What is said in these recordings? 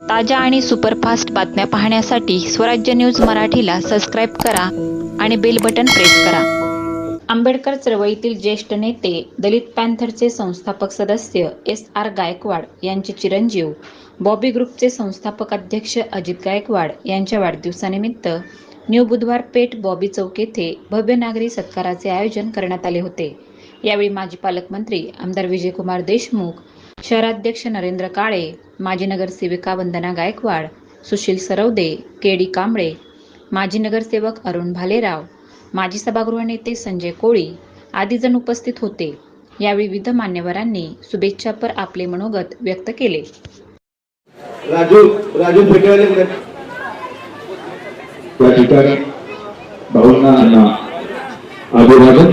ताज्या आणि सुपरफास्ट बातम्या पाहण्यासाठी स्वराज्य न्यूज मराठीला सबस्क्राईब करा आणि बेल बटन प्रेस करा. आंबेडकर चळवळीतील ज्येष्ठ नेते दलित पॅन्थरचे संस्थापक सदस्य एस आर गायकवाड यांचे चिरंजीव बॉबी ग्रुपचे संस्थापक अध्यक्ष अजित गायकवाड यांच्या वाढदिवसानिमित्त न्यू बुधवार पेठ बॉबी चौक येथे भव्य नागरी सत्काराचे आयोजन करण्यात आले होते. यावेळी माजी पालकमंत्री आमदार विजयकुमार देशमुख शहराध्यक्ष नरेंद्र काळे माजी नगरसेविका वंदना गायकवाड सुशील सरवदे के डी कांबळे माजी नगरसेवक अरुण भालेराव माजी सभागृह नेते संजय कोळी आदी जण उपस्थित होते. यावेळी विविध मान्यवरांनी शुभेच्छापर आपले मनोगत व्यक्त केले. राजू राजू फेटेवाले कुठे? या ठिकाणी भाऊंना अभिवादन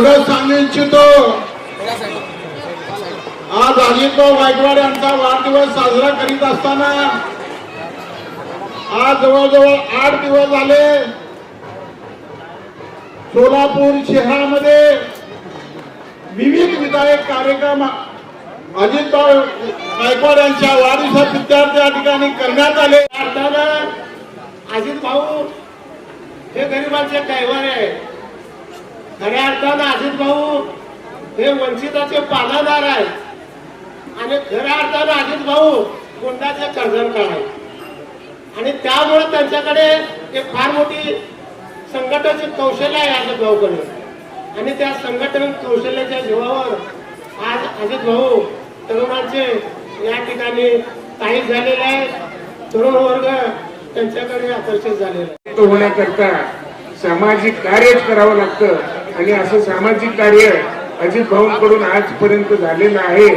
एवढं सांगू इच्छितो. आज अजितभाऊ गायकवाड यांचा वाढदिवस साजरा करीत असताना आज जवळजवळ आठ दिवस झाले. सोलापूर शहरामध्ये विविध विधायक कार्यक्रम अजितभाऊ गायकवाड यांच्या वाढदिवसानिमित्त या ठिकाणी करण्यात आले. अर्थानं अजित भाऊ हे गरिबांचे कैवार आहे खऱ्या अर्थानं अजित भाऊ हे वंचिताचे पालादार आहेत. आणि खऱ्या अर्थानं अजित भाऊ गुंडाचे कर्जनकार आहेत. आणि त्यामुळे त्यांच्याकडे एक फार मोठी संघटनाचे कौशल्य आहे अजित भाऊकडे. आणि त्या संघटन कौशल्याच्या जीवावर आज अजित भाऊ तरुणांचे या ठिकाणी काही झालेले आहेत तरुण वर्ग त्यांच्याकडे आकर्षित झालेला आहे. होण्याकरता सामाजिक कार्यच करावं लागतं. आणि असं सामाजिक कार्य अजित भाऊंकडून आजपर्यंत झालेलं आहे.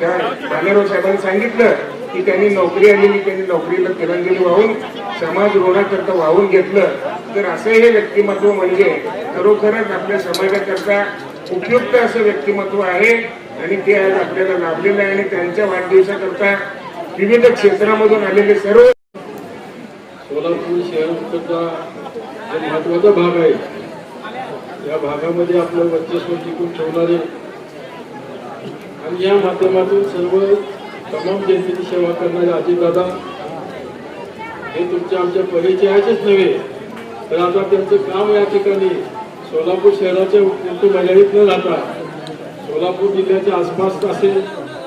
त्या भालेराव साहेबांनी सांगितलं की त्यांनी नोकरी आलेली त्यांनी नोकरीला तिरंजली वाहून समाज ऋणाकरता वाहून घेतलं. तर असं हे व्यक्तिमत्व म्हणजे खरोखरच आपल्या समाजाकरता उपयुक्त असं व्यक्तिमत्व आहे आणि ते आज आपल्याला लाभलेलं आहे आणि त्यांच्या वाढदिवसाकरता विविध क्षेत्रामधून आलेले सर्व सोलापूर शहराचा महत्त्वाचा भाग आहे या भागामध्ये आपलं वर्चस्व टिकून ठेवणारे आणि या माध्यमातून सर्व तमाम जनतेची सेवा करणारे अजितदादा हे तुमच्या आमच्या परिचयाचेच नव्हे तर आता त्यांचं काम या ठिकाणी सोलापूर शहराच्या पुरतं मर्यादित न राहता सोलापूर जिल्ह्याच्या आसपास असेल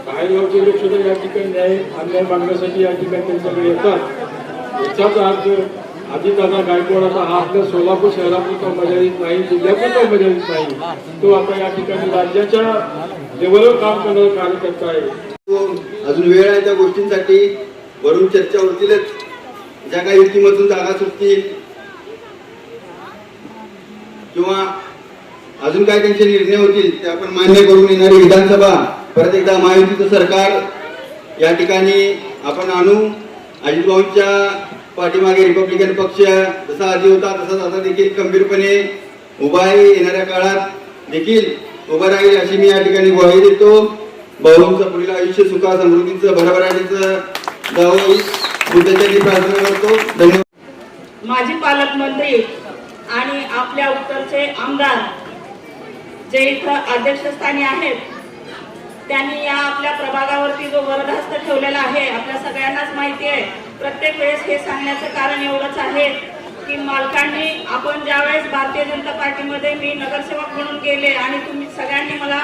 बाहेरगावचे लोक सुद्धा या ठिकाणी न्याय अन्याय मागण्यासाठी या ठिकाणी त्यांच्याकडे येतात. याचाच अर्थ आदिदादा गायकवाडाचा हा आपल्या सोलापूर शहरापुरता मर्यादित नाही जिल्ह्यापुरता मर्यादित नाही. तो आता या ठिकाणी राज्याच्या लेवलवर काम करणारा कार्यकर्ता आहे. अजून वेळ आहे त्या गोष्टींसाठी. वरून चर्चा होतीलच. ज्या काही युतीमधून जागा सुटतील. किंवा अजून काय त्यांचे निर्णय होतील ते आपण मान्य करून येणारी विधानसभा परत एकदा महायुतीचं सरकार या ठिकाणी आपण आणू. अजितभाऊंच्या पाठीमागे रिपब्लिकन पक्ष जसा आधी होता तसाच आता देखील खंबीरपणे उभा आहे. येणाऱ्या काळात देखील उभा राहील अशी मी या ठिकाणी ग्वाही देतो. भाऊंचं पुढील आयुष्य सुखा समृद्धीचं भरभराटीचं जावं बुद्धाच्या प्रार्थना करतो. धन्यवाद. माजी पालकमंत्री आणि आपल्या उत्तरचे आमदार जे इथं अध्यक्षस्थानी आहेत त्यांनी या आपल्या प्रभागावरती जो वरदहस्त ठेवलेला आहे आपल्या सगळ्यांनाच माहिती आहे. प्रत्येक वेळेस हे सांगण्याचं कारण एवढंच आहे की मालकांनी आपण ज्यावेळेस भारतीय जनता पार्टीमध्ये मी नगरसेवक म्हणून गेले आणि तुम्ही सगळ्यांनी मला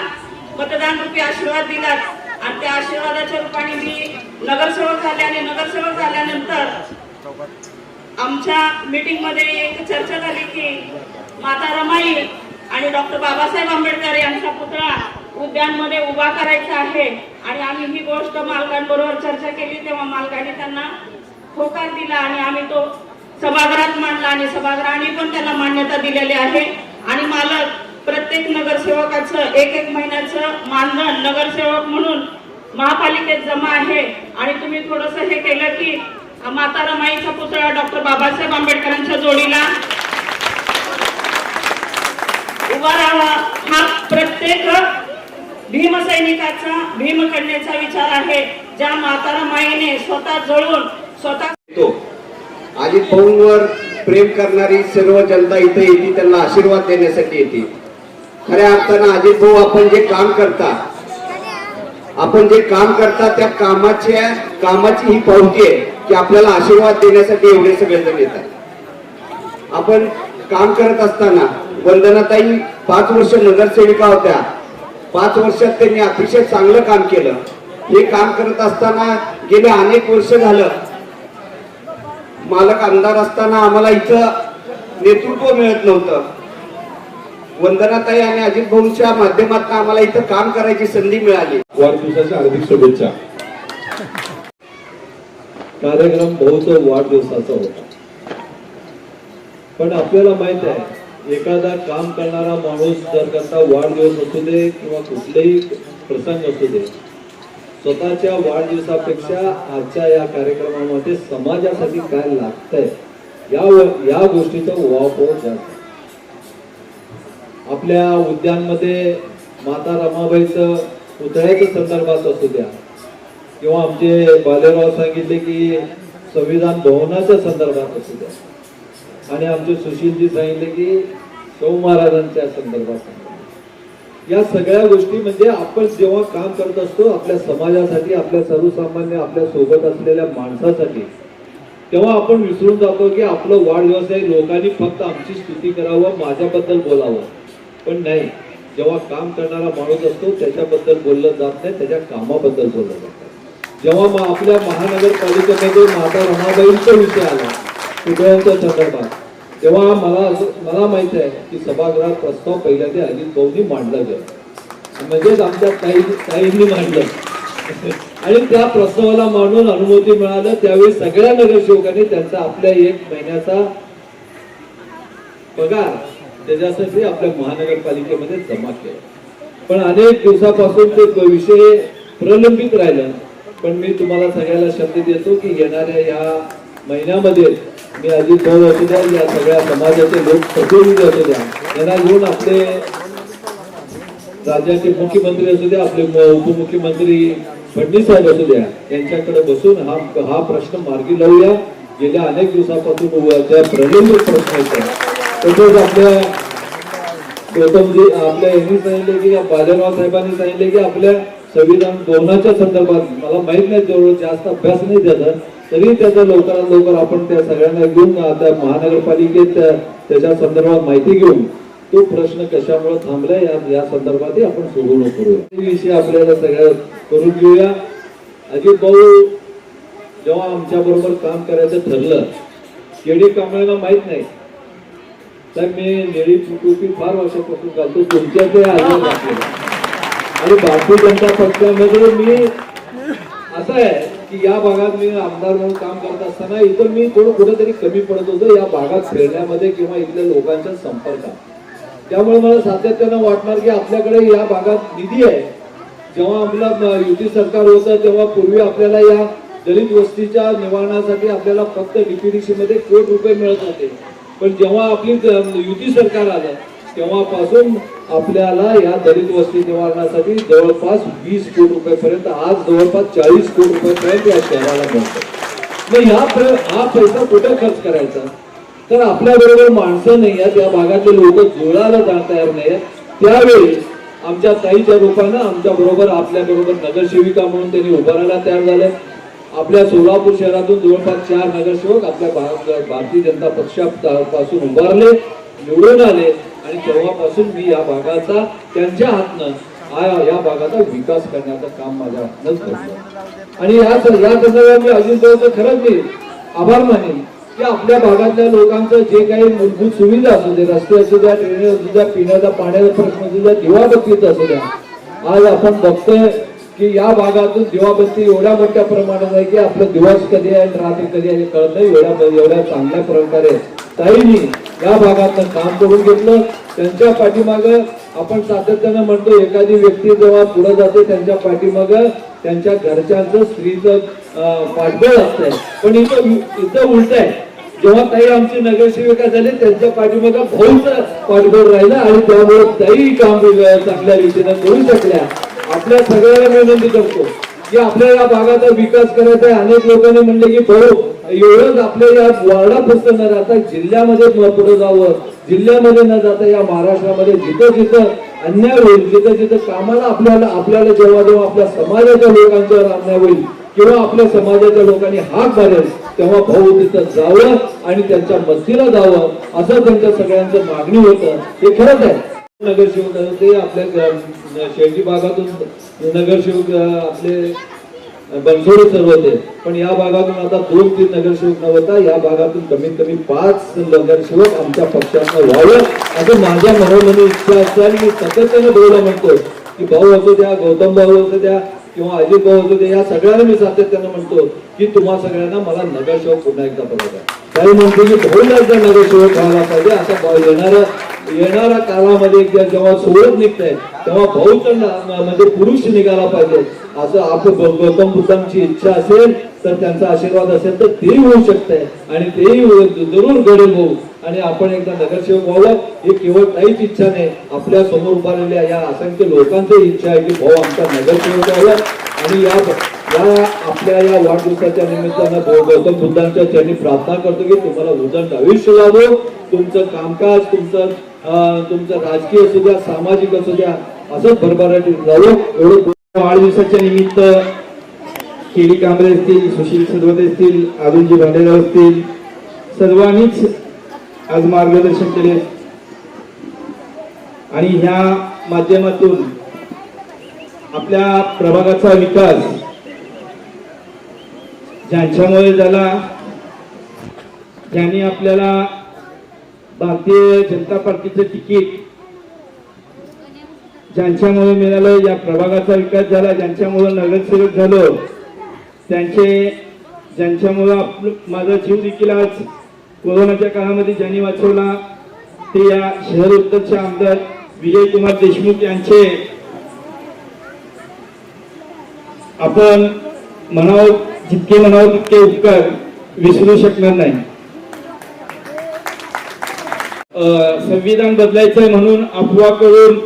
मतदान रूपी आशीर्वाद दिलात आणि त्या आशीर्वादाच्या रूपाने मी नगरसेवक झाले आणि नगरसेवक झाल्यानंतर आमच्या मीटिंगमध्ये एक चर्चा झाली की माता रमाई आणि डॉक्टर बाबासाहेब आंबेडकर यांचा पुतळा उद्यानमध्ये उभा करायचा आहे. आणि आम्ही ही गोष्ट मालकांबरोबर चर्चा केली तेव्हा मालकाने त्यांना होकार दिला आणि आम्ही तो सभागृहात मांडला आणि सभागृहाने पण त्याला मान्यता दिलेली आहे. आणि मालक प्रत्येक नगरसेवकाचं एक एक महिन्याचं मानधन नगरसेवक म्हणून महापालिकेत जमा आहे. आणि तुम्ही थोडस हे केलं की माता रमाईचा पुतळा डॉक्टर बाबासाहेब आंबेडकरांच्या जोडीला उभा राहावा. हा प्रत्येक भीमसैनिकाचा भीमकन्याचा विचार आहे. ज्या माता रमाईने स्वतः जळून स्वतः येतो अजित भाऊंवर प्रेम करणारी सर्व जनता इथे येते त्यांना आशीर्वाद देण्यासाठी येते. खऱ्या अर्थानं अजित भाऊ आपण जे काम करता आपण जे काम करता त्या कामाच्या कामाची ही पावती आहे की आपल्याला आशीर्वाद देण्यासाठी एवढे सगळेजण येतात. आपण काम करत असताना वंदनाताई पाच वर्ष नगरसेविका होत्या. पाच वर्षात त्यांनी अतिशय चांगलं काम केलं. हे काम करत असताना गेले अनेक वर्ष झालं मालक आमदार असताना आम्हाला इथं नेतृत्व मिळत नव्हतं. वंदनाताई आणि अजित भाऊंच्या माध्यमातून आम्हाला इथं काम करायची संधी मिळाली. वाढदिवसाच्या हार्दिक शुभेच्छा. कार्यक्रम बहुत वाढदिवसाचा होता. पण आपल्याला माहीत आहे एखादा काम करणारा माणूस जर करता वाढदिवस असू दे किंवा कुठलेही प्रसंग असू दे स्वतःच्या वाढदिवसापेक्षा आजच्या या कार्यक्रमामध्ये समाजासाठी काय लागतंय या या गोष्टीचा वापर जास्त आपल्या उद्यानमध्ये माता रमाबाईचं पुतळ्याच्या संदर्भात असू द्या किंवा आमचे बालेराव सांगितले की संविधान भवनाच्या संदर्भात असू द्या आणि आमचे सुशीलजी सांगितले की शाहू महाराजांच्या संदर्भात सांगितले. या सगळ्या गोष्टी म्हणजे आपण जेव्हा काम करत असतो आपल्या समाजासाठी आपल्या सर्वसामान्य आपल्यासोबत असलेल्या माणसासाठी तेव्हा आपण विसरून जातो की आपलं वाढदिवस आहे लोकांनी फक्त आमची स्तुती करावं माझ्याबद्दल बोलावं. पण नाही जेव्हा काम करणारा माणूस असतो त्याच्याबद्दल बोललं जात नाही त्याच्या कामाबद्दल बोललं जातं जेव्हा मग आपल्या महानगरपालिकेमध्ये माता रमाबाईंचा विषय आला पुतळ्यांच्या संदर्भात. तेव्हा मला मला माहीत आहे की सभागृहात प्रस्ताव पहिल्यांदा अजित भाऊंनी मांडला गेला. म्हणजेच आमच्या काही काहींनी मांडलं. आणि त्या प्रस्तावाला मांडून अनुमती मिळालं त्यावेळी सगळ्या नगरसेवकांनी त्यांचा आपल्या एक महिन्याचा पगार त्याच्यासाठी आपल्या महानगरपालिकेमध्ये जमा केला. पण अनेक दिवसापासून ते विषय प्रलंबित राहिला. पण मी तुम्हाला सगळ्याला शब्द देतो की येणाऱ्या या महिन्यामध्ये मी अजित भाऊ असू द्या या सगळ्या समाजाचे लोक प्रतिनिधी असू द्या. यांना घेऊन आपले राज्याचे मुख्यमंत्री असू द्या आपले उपमुख्यमंत्री फडणवीस साहेब असू द्या यांच्याकडे बसून हा हा प्रश्न मार्गी लावूया. गेल्या अनेक दिवसापासून त्या प्रलंबित प्रश्न तसंच आपल्या गौतमजी आपल्या यांनी सांगितले की बालेराव साहेबांनी सांगितले की आपल्या संविधान भवनाच्या संदर्भात मला माहीत नाही जवळ जास्त अभ्यास नाही त्याचा तरी त्याचा लवकरात लवकर आपण त्या सगळ्यांना घेऊन आता महानगरपालिकेत त्या- त्याच्या संदर्भात माहिती घेऊन तो प्रश्न कशामुळे थांबलाय या या संदर्भातही आपण सोडवणूक करूया. विषय आपल्याला सगळ्या करून घेऊया. अजित भाऊ जेव्हा आमच्या बरोबर काम करायचं ठरलं केडी कांबळेला माहीत नाही. तर मी निळी टोपी फार वर्षापासून घालतो तुमच्या ते आजार. आणि भारतीय जनता पक्षामध्ये मी असं आहे की या भागात मी आमदार म्हणून काम करत असताना इथं मी थोडं कुठेतरी कमी पडत होतो. या भागात फिरण्यामध्ये किंवा इथल्या लोकांच्या संपर्कात. त्यामुळे मला सातत्यानं वाटणार की आपल्याकडे या भागात निधी आहे. जेव्हा आपला युती सरकार होतं तेव्हा पूर्वी आपल्याला या दलित वस्तीच्या निवारणासाठी आपल्याला फक्त डीपीडीसी मध्ये रुपये मिळत होते. पण जेव्हा आपली युती सरकार आलं तेव्हापासून आपल्याला या दलित वस्ती निवारणासाठी जवळपास वीस कोटी रुपयापर्यंत आज जवळपास चाळीस कोटी रुपयेपर्यंत या शहराला मिळतो. मग ह्या हा पैसा कुठे खर्च करायचा? तर आपल्याबरोबर माणसं नाही आहेत या भागातले लोक जुळायला जाण तयार नाही आहेत. त्यावेळी आमच्या ताईच्या रूपानं आमच्या बरोबर आपल्या बरोबर नगरसेविका म्हणून त्यांनी उभारायला तयार झाले आपल्या सोलापूर शहरातून जवळपास चार नगरसेवक आपल्या भारतीय जनता पक्षापासून उभारले निवडून आले. आणि तेव्हापासून मी या भागाचा त्यांच्या हातनं या भागाचा विकास करण्याचं काम माझ्या हातनंच करतो आणि या संदर्भात मी अजित भाऊचं खरंच मी आभार मानेन की आपल्या भागातल्या लोकांचं जे काही मूलभूत सुविधा असू दे रस्ते असू द्या ट्रेन असू द्या पिण्याचा पाण्याचा प्रश्न असू द्या दिवाबत्तीचा असू द्या. आज आपण बघतोय की या भागातून दिवाबत्ती एवढ्या मोठ्या प्रमाणात आहे की आपलं दिवस कधी आहे रात्री कधी आहे कळत नाही. एवढ्या एवढ्या चांगल्या प्रकारे. ताईनी या भागातलं काम करून घेतलं. त्यांच्या पाठीमाग आपण सातत्यानं म्हणतो एखादी व्यक्ती जेव्हा पुढे जाते त्यांच्या पाठीमाग त्यांच्या घरच्यांचं स्त्रीचं पाठबळ असतंय. पण इथं इथं उलट आहे. जेव्हा ताई आमची नगरसेविका झाली त्यांच्या पाठीमाग भाऊचं पाठबळ राहिलं आणि त्यामुळे ताई काम चांगल्या रीतीनं करू शकल्या. आपल्या सगळ्यांना विनंती करतो की आपल्या या भागाचा विकास करायचा आहे. अनेक लोकांनी म्हणले की भाऊ एवढंच आपल्या या वार्डापुरतं न जाता जिल्ह्यामध्ये पुढे जावं जिल्ह्यामध्ये न जाता या महाराष्ट्रामध्ये जिथं जिथं अन्याय होईल जिथं जिथं कामाला आपल्याला आपल्याला जेव्हा जेव्हा आपल्या समाजाच्या लोकांच्यावर अन्याय होईल किंवा आपल्या समाजाच्या लोकांनी हाक मारेल तेव्हा भाऊ तिथं जावं आणि त्यांच्या मदतीला जावं असं त्यांच्या सगळ्यांचं मागणी होतं. हे खरंच आहे. नगरसेवक ते आपल्या ग- भागातून नगरसेवक आपले बनसोडे सर्व होते. पण या भागातून आता दोन तीन नगरसेवक नव्हता या भागातून कमीत कमी पाच नगरसेवक आमच्या पक्षातनं व्हावं. असं माझ्या मनोमनी इच्छा असते आणि मी सातत्याने भाऊला म्हणतो की भाऊ असू द्या गौतम भाऊ असू द्या किंवा अजित भाऊ असू द्या या सगळ्यांना मी सातत्यानं म्हणतो की तुम्हा सगळ्यांना मला नगरसेवक पुन्हा एकदा बघायचा काही म्हणतो की भाऊला एकदा नगरसेवक व्हायला पाहिजे आता भाऊ येणाऱ्या येणाऱ्या काळामध्ये जेव्हा सोडत निघतंय तेव्हा बहुचंड म्हणजे पुरुष निघाला पाहिजे. असं आपण गौतम बुद्धांची इच्छा असेल तर त्यांचा आशीर्वाद असेल तर तेही होऊ शकतंय. आणि तेही जरूर घडेल होऊ. आणि आपण एकदा नगरसेवक व्हावं हे केवळ काहीच इच्छा नाही. आपल्यासमोर उभारलेल्या या असंख्य लोकांची इच्छा आहे की भाऊ आमचा नगरसेवक व्हावं. आणि या या आपल्या या वाढदिवसाच्या निमित्तानं गौतम बुद्धांच्या त्यांनी प्रार्थना करतो की तुम्हाला उदंड आयुष्य लाभो. तुमचं कामकाज तुमचं तुमचं राजकीय असू द्या सामाजिक असू द्या असंच भरभराटी जाऊ एवढं वाढदिवसाच्या निमित्त केली कांबळे असतील सुशील सदवते असतील अरुणजी भांडेराव असतील सर्वांनीच आज मार्गदर्शन केले. आणि ह्या माध्यमातून आपल्या प्रभागाचा विकास ज्यांच्यामुळे झाला ज्यांनी आपल्याला भारतीय जनता पार्टीचं तिकीट. ज्यांच्यामुळे मिळालं या प्रभागाचा विकास झाला ज्यांच्यामुळे नगरसेवक झालो त्यांचे ज्यांच्यामुळं आपलं माझा जीव देखील आज कोरोनाच्या काळामध्ये ज्यांनी वाचवला ते या शहर उत्तरचे आमदार विजय कुमार देशमुख यांचे. आपण म्हणावं जितके म्हणावं तितके उपकार विसरू शकणार नाही. संविधान बदलायचंय म्हणून अफवा करून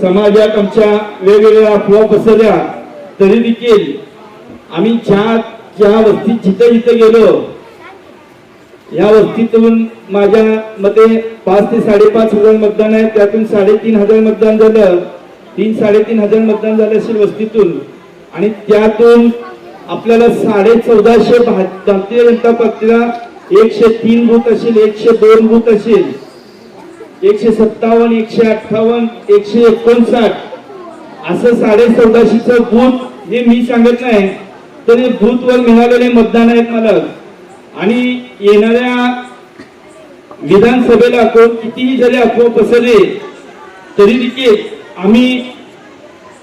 समाजात आमच्या वेगवेगळ्या अफवा पसरल्या. तरी देखील आम्ही ज्या ज्या वस्तीत जिथे जिथे गेलो या वस्तीतून माझ्या मते पाच ते साडेपाच हजार मतदान आहे. त्यातून साडेतीन हजार मतदान झालं. तीन साडेतीन हजार मतदान झालं असेल वस्तीतून. आणि त्यातून आपल्याला साडे चौदाशे भारतीय जनता पक्षाला एकशे तीन बूथ असेल एकशे दोन बूथ असेल. एकशे सत्तावन्न एकशे अठ्ठावन्न एकशे एकोणसाठ. असं साडे चौदाशेचं बूथ हे मी सांगत नाही तर हे बूथवर मिळालेले मतदान आहेत मला. आणि येणाऱ्या विधानसभेला कोण कितीही जरी अफवा पसरले तरी देखील आम्ही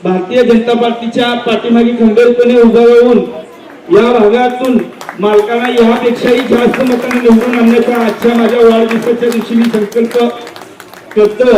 भारतीय जनता पार्टीच्या पाठीमागे खंबीरपणे उभं राहून या भागातून मालकांना यापेक्षाही जास्त मतांना निवडून आणण्याचा आजच्या माझ्या वाढदिवसाच्या दिवशी मी संकल्प करतो.